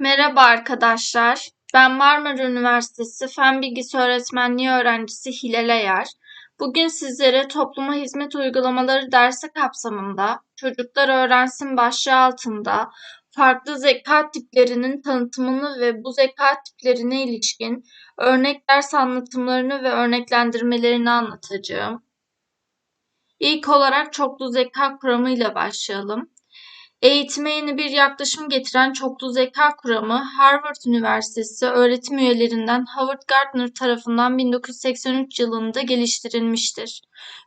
Merhaba arkadaşlar. Ben Marmara Üniversitesi Fen Bilgisi Öğretmenliği öğrencisi Hilal Ayar. Bugün sizlere topluma hizmet uygulamaları dersi kapsamında Çocuklar Öğrensin başlığı altında farklı zeka tiplerinin tanıtımını ve bu zeka tiplerine ilişkin örnek ders anlatımlarını ve örneklendirmelerini anlatacağım. İlk olarak çoklu zeka kuramıyla başlayalım. Eğitime yeni bir yaklaşım getiren çoklu zeka kuramı Harvard Üniversitesi öğretim üyelerinden Howard Gardner tarafından 1983 yılında geliştirilmiştir.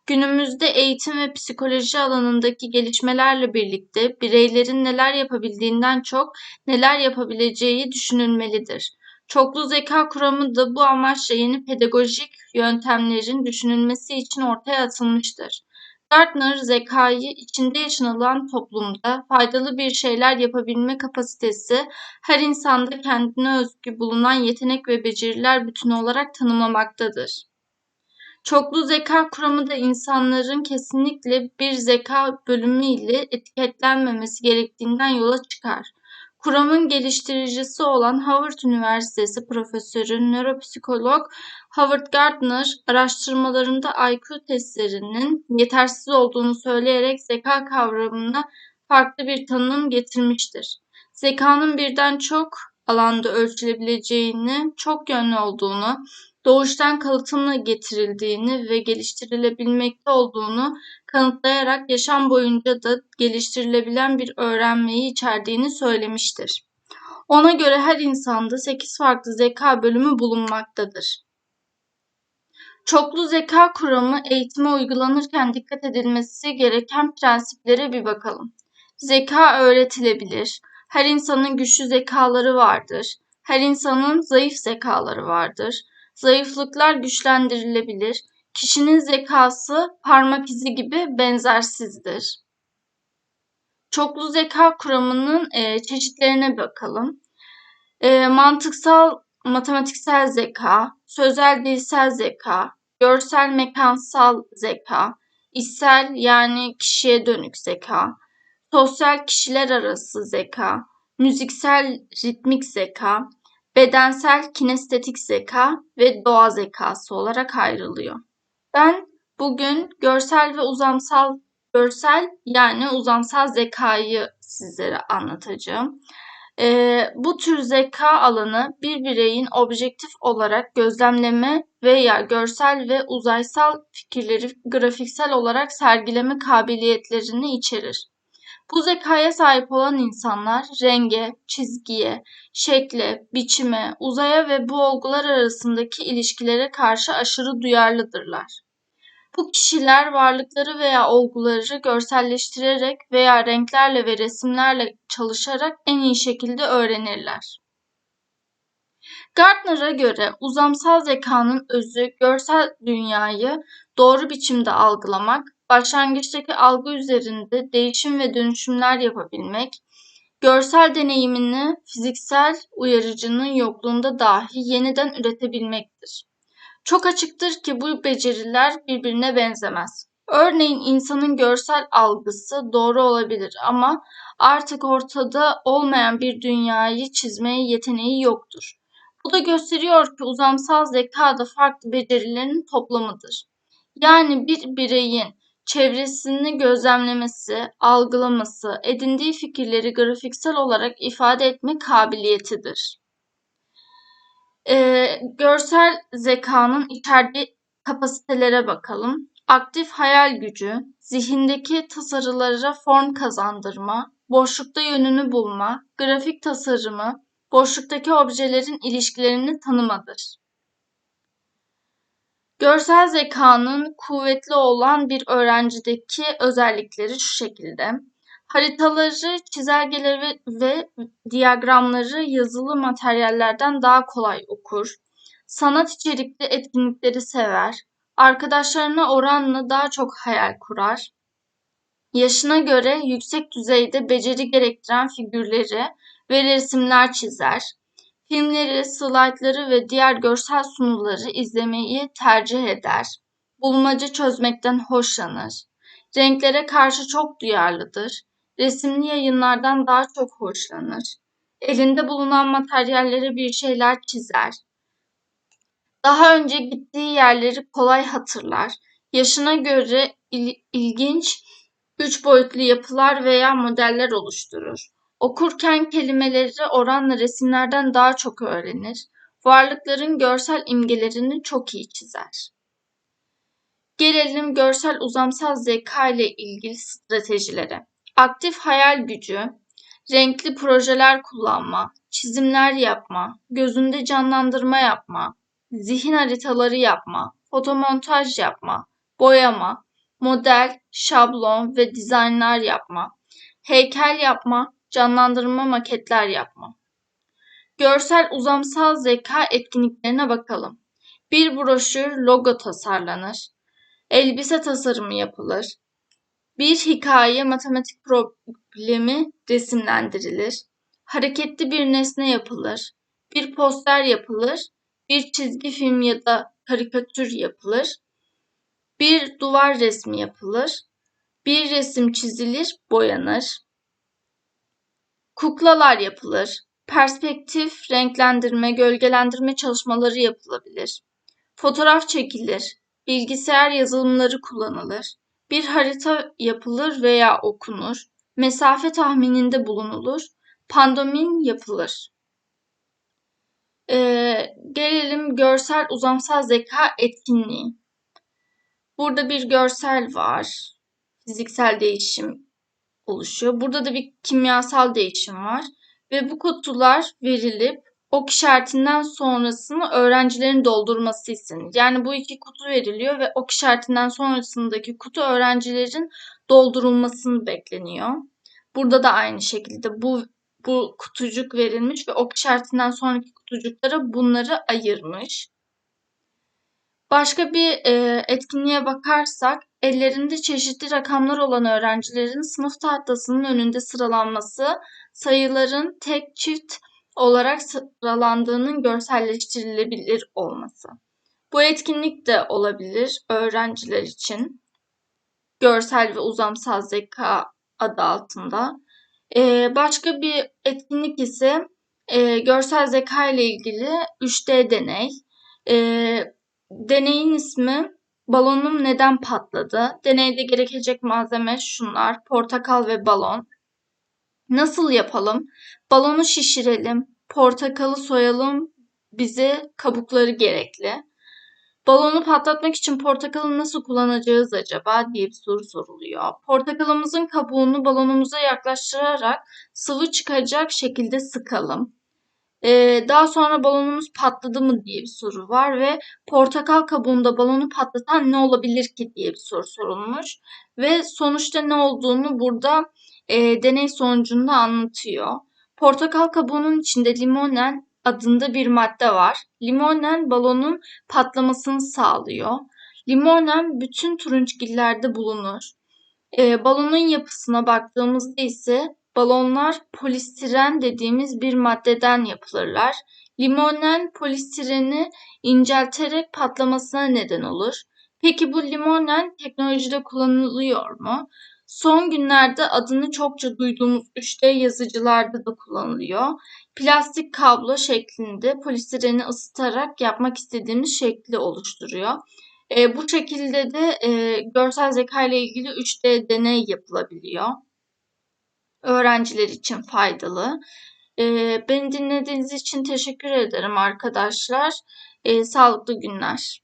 Günümüzde eğitim ve psikoloji alanındaki gelişmelerle birlikte bireylerin neler yapabildiğinden çok neler yapabileceği düşünülmelidir. Çoklu zeka kuramı da bu amaçla yeni pedagojik yöntemlerin düşünülmesi için ortaya atılmıştır. Gardner zekayı içinde yaşanılan toplumda faydalı bir şeyler yapabilme kapasitesi her insanda kendine özgü bulunan yetenek ve beceriler bütünü olarak tanımlamaktadır. Çoklu zeka kuramı da insanların kesinlikle bir zeka bölümü ile etiketlenmemesi gerektiğinden yola çıkar. Kuramın geliştiricisi olan Harvard Üniversitesi profesörü nöropsikolog Howard Gardner araştırmalarında IQ testlerinin yetersiz olduğunu söyleyerek zeka kavramına farklı bir tanım getirmiştir. Zekanın birden çok alanda ölçülebileceğini, çok yönlü olduğunu, doğuştan kalıtımla getirildiğini ve geliştirilebilmekte olduğunu kanıtlayarak yaşam boyunca da geliştirilebilen bir öğrenmeyi içerdiğini söylemiştir. Ona göre her insanda 8 farklı zeka bölümü bulunmaktadır. Çoklu zeka kuramı eğitime uygulanırken dikkat edilmesi gereken prensiplere bir bakalım. Zeka öğretilebilir. Her insanın güçlü zekaları vardır. Her insanın zayıf zekaları vardır. Zayıflıklar güçlendirilebilir. Kişinin zekası parmak izi gibi benzersizdir. Çoklu zeka kuramının e, çeşitlerine bakalım. E, mantıksal matematiksel zeka, sözel dilsel zeka, görsel mekansal zeka, içsel yani kişiye dönük zeka, sosyal kişiler arası zeka, müziksel ritmik zeka, bedensel kinestetik zeka ve doğa zekası olarak ayrılıyor. Ben bugün görsel ve uzamsal görsel yani uzamsal zekayı sizlere anlatacağım. Ee, bu tür zeka alanı bir bireyin objektif olarak gözlemleme veya görsel ve uzaysal fikirleri grafiksel olarak sergileme kabiliyetlerini içerir. Bu zekaya sahip olan insanlar renge, çizgiye, şekle, biçime, uzaya ve bu olgular arasındaki ilişkilere karşı aşırı duyarlıdırlar. Bu kişiler varlıkları veya olguları görselleştirerek veya renklerle ve resimlerle çalışarak en iyi şekilde öğrenirler. Gardner'a göre uzamsal zekanın özü görsel dünyayı doğru biçimde algılamak, başlangıçtaki algı üzerinde değişim ve dönüşümler yapabilmek, görsel deneyimini fiziksel uyarıcının yokluğunda dahi yeniden üretebilmektir. Çok açıktır ki bu beceriler birbirine benzemez. Örneğin insanın görsel algısı doğru olabilir ama artık ortada olmayan bir dünyayı çizmeye yeteneği yoktur. Bu da gösteriyor ki uzamsal zeka da farklı becerilerin toplamıdır. Yani bir bireyin çevresini gözlemlemesi, algılaması, edindiği fikirleri grafiksel olarak ifade etme kabiliyetidir. Ee, görsel zekanın içerdiği kapasitelere bakalım. Aktif hayal gücü, zihindeki tasarılara form kazandırma, boşlukta yönünü bulma, grafik tasarımı, boşluktaki objelerin ilişkilerini tanımadır. Görsel zekanın kuvvetli olan bir öğrencideki özellikleri şu şekilde. Haritaları, çizelgeleri ve diyagramları yazılı materyallerden daha kolay okur. Sanat içerikli etkinlikleri sever. Arkadaşlarına oranla daha çok hayal kurar. Yaşına göre yüksek düzeyde beceri gerektiren figürleri ve resimler çizer. Filmleri, slaytları ve diğer görsel sunuları izlemeyi tercih eder. Bulmaca çözmekten hoşlanır. Renklere karşı çok duyarlıdır. Resimli yayınlardan daha çok hoşlanır. Elinde bulunan materyallere bir şeyler çizer. Daha önce gittiği yerleri kolay hatırlar. Yaşına göre il- ilginç üç boyutlu yapılar veya modeller oluşturur. Okurken kelimeleri oranla resimlerden daha çok öğrenir. Varlıkların görsel imgelerini çok iyi çizer. Gelelim görsel uzamsal zeka ile ilgili stratejilere. Aktif hayal gücü, renkli projeler kullanma, çizimler yapma, gözünde canlandırma yapma, zihin haritaları yapma, fotomontaj yapma, boyama, model, şablon ve dizaynlar yapma, heykel yapma, canlandırma maketler yapma. Görsel uzamsal zeka etkinliklerine bakalım. Bir broşür logo tasarlanır. Elbise tasarımı yapılır. Bir hikaye matematik problemi resimlendirilir. Hareketli bir nesne yapılır. Bir poster yapılır. Bir çizgi film ya da karikatür yapılır. Bir duvar resmi yapılır. Bir resim çizilir, boyanır. Kuklalar yapılır. Perspektif, renklendirme, gölgelendirme çalışmaları yapılabilir. Fotoğraf çekilir. Bilgisayar yazılımları kullanılır. Bir harita yapılır veya okunur. Mesafe tahmininde bulunulur. Pandomin yapılır. Ee, gelelim görsel uzamsal zeka etkinliği. Burada bir görsel var. Fiziksel değişim oluşuyor. Burada da bir kimyasal değişim var. Ve bu kutular verilip ok işaretinden sonrasını öğrencilerin doldurması istenir. Yani bu iki kutu veriliyor ve ok işaretinden sonrasındaki kutu öğrencilerin doldurulmasını bekleniyor. Burada da aynı şekilde bu bu kutucuk verilmiş ve ok işaretinden sonraki kutucuklara bunları ayırmış. Başka bir e, etkinliğe bakarsak ellerinde çeşitli rakamlar olan öğrencilerin sınıf tahtasının önünde sıralanması, sayıların tek çift olarak sıralandığının görselleştirilebilir olması. Bu etkinlik de olabilir öğrenciler için. Görsel ve uzamsal zeka adı altında. Ee, başka bir etkinlik ise e, görsel zeka ile ilgili 3D deney. Ee, deneyin ismi balonum neden patladı? Deneyde gerekecek malzeme şunlar. Portakal ve balon. Nasıl yapalım? Balonu şişirelim. Portakalı soyalım. Bize kabukları gerekli. Balonu patlatmak için portakalı nasıl kullanacağız acaba diye bir soru soruluyor. Portakalımızın kabuğunu balonumuza yaklaştırarak sıvı çıkacak şekilde sıkalım. Ee, daha sonra balonumuz patladı mı diye bir soru var ve portakal kabuğunda balonu patlatan ne olabilir ki diye bir soru sorulmuş. Ve sonuçta ne olduğunu burada e, deney sonucunda anlatıyor. Portakal kabuğunun içinde limonen adında bir madde var. Limonen balonun patlamasını sağlıyor. Limonen bütün turunçgillerde bulunur. E, balonun yapısına baktığımızda ise balonlar polistiren dediğimiz bir maddeden yapılırlar. Limonen polistireni incelterek patlamasına neden olur. Peki bu limonen teknolojide kullanılıyor mu? Son günlerde adını çokça duyduğumuz 3D yazıcılarda da kullanılıyor. Plastik kablo şeklinde polistireni ısıtarak yapmak istediğimiz şekli oluşturuyor. E, bu şekilde de e, görsel zeka ile ilgili 3D deney yapılabiliyor. Öğrenciler için faydalı. E, beni dinlediğiniz için teşekkür ederim arkadaşlar. E, sağlıklı günler.